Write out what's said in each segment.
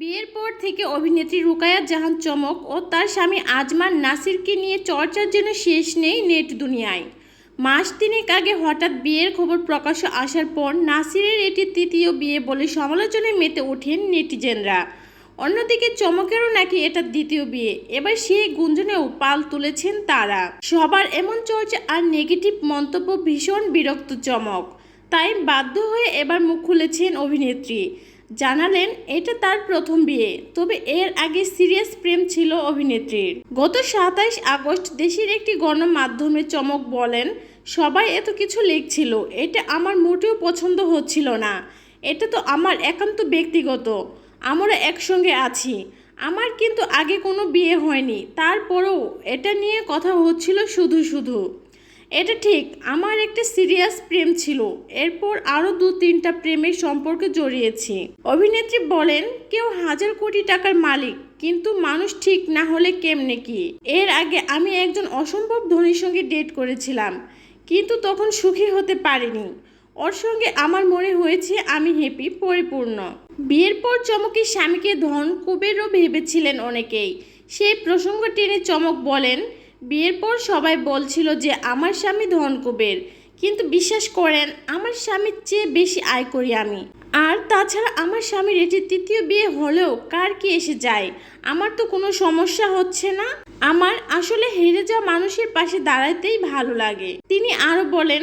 বিয়ের পর থেকে অভিনেত্রী রুকায়াত জাহান চমক ও তার স্বামী আজমান নাসিরকে নিয়ে চর্চার জন্য শেষ নেই নেট দুনিয়ায়। মাস তিনেক আগে হঠাৎ বিয়ের খবর প্রকাশ্য আসার পর নাসিরের এটি তৃতীয় বিয়ে বলে সমালোচনায় মেতে ওঠেন নেটিজেনরা। অন্যদিকে চমকেরও নাকি এটা দ্বিতীয় বিয়ে। এবার সেই গুঞ্জনেও পাল তুলেছেন তারা। সবার এমন চর্চা আর নেগেটিভ মন্তব্য ভীষণ বিরক্ত চমক। তাই বাধ্য হয়ে এবার মুখ খুলেছেন অভিনেত্রী। জানালেন, এটা তার প্রথম বিয়ে, তবে এর আগে সিরিয়াস প্রেম ছিল অভিনেত্রীর। গত সাতাইশ আগস্ট দেশের একটি গণমাধ্যমে চমক বলেন, সবাই এত কিছু লিখছিল, এটা আমার মোটেও পছন্দ হচ্ছিল না। এটা তো আমার একান্ত ব্যক্তিগত, আমরা একসঙ্গে আছি। আমার কিন্তু আগে কোনো বিয়ে হয়নি, তারপরেও এটা নিয়ে কথা হচ্ছিল শুধু শুধু। এটা ঠিক, আমার একটা সিরিয়াস প্রেম ছিল। এরপর আরও দু তিনটা প্রেমের সম্পর্কে জড়িয়েছি। অভিনেত্রী বলেন, কেউ হাজার কোটি টাকার মালিক, কিন্তু মানুষ ঠিক না হলে কেমনে কি? এর আগে আমি একজন অসম্ভব ধনীর সঙ্গে ডেট করেছিলাম, কিন্তু তখন সুখী হতে পারিনি। ওর সঙ্গে আমার মনে হয়েছে আমি হ্যাপি পরিপূর্ণ। বিয়ের পর চমকের স্বামীকে ধন, কুবেরও ভেবেছিলেন অনেকেই। সেই প্রসঙ্গ টেনে চমক বলেন বিয়ের পর সবাই বলছিল যে, আমার স্বামী ধন কুবের কিন্তু বিশ্বাস করেন, আমার স্বামীর চেয়ে বেশি আয় করি আমি। আর তাছাড়া আমার স্বামীর এটি তৃতীয় বিয়ে হলেও কার কি এসে যায়? আমার তো কোনো সমস্যা হচ্ছে না। আমার আসলে হেরে যাওয়া মানুষের পাশে দাঁড়াতেই ভালো লাগে। তিনি আরও বলেন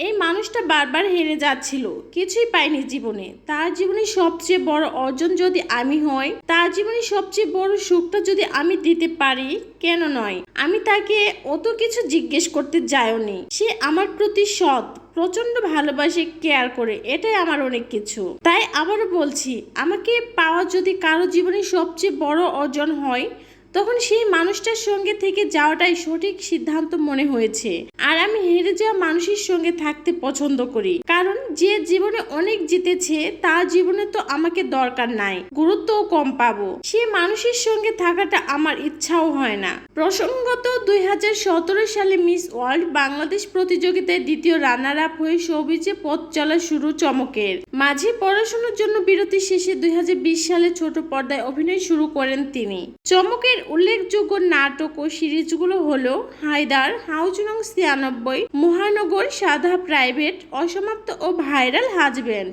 এই মানুষটা বারবার হেরে যাচ্ছিল। কিছুই পায়নি জীবনে। তার জীবনে সবচেয়ে বড় অর্জন যদি আমি হই, তার জীবনে সবচেয়ে বড় সুখটা যদি আমি দিতে পারি, কেন নয়? আমি তাকে অত কিছু জিজ্ঞেস করতে যাইওনি। সে আমার প্রতি সৎ প্রচণ্ড ভালোবাসে, কেয়ার করে। এটাই আমার অনেক কিছু। তাই আবারও বলছি, আমাকে পাওয়া যদি কারও জীবনে সবচেয়ে বড় অর্জন হয় তখন সেই মানুষটার সঙ্গে থেকে যাওয়াটাই সঠিক সিদ্ধান্ত মনে হয়েছে। আর আমি হেরে যাওয়া মানুষের সঙ্গে থাকতে পছন্দ করি। কারণ যে জীবনে অনেক জিতেছে তার জীবনে তো আমাকে দরকার নাই। গুরুত্বও কম পাবো। সে মানুষের সঙ্গে থাকাটা আমার ইচ্ছাও হয় না। প্রসঙ্গত দুই হাজার সতেরো সালে মিস ওয়ার্ল্ড বাংলাদেশ প্রতিযোগিতায় দ্বিতীয় রানার আপ হয়ে সৌবিজে পথ চলা শুরু চমকের। মাঝে পড়াশোনার জন্য বিরতি শেষে দুই হাজার বিশ সালে ছোট পর্দায় অভিনয় শুরু করেন তিনি। চমকের উল্লেখযোগ্য নাটক ও সিরিজগুলো হলো হায়দার হাউজ নং ছিয়ানব্বই, মহানগর, সাধা প্রাইভেট, অসমাপ্ত ও ভাইরাল হাজবেন্ড।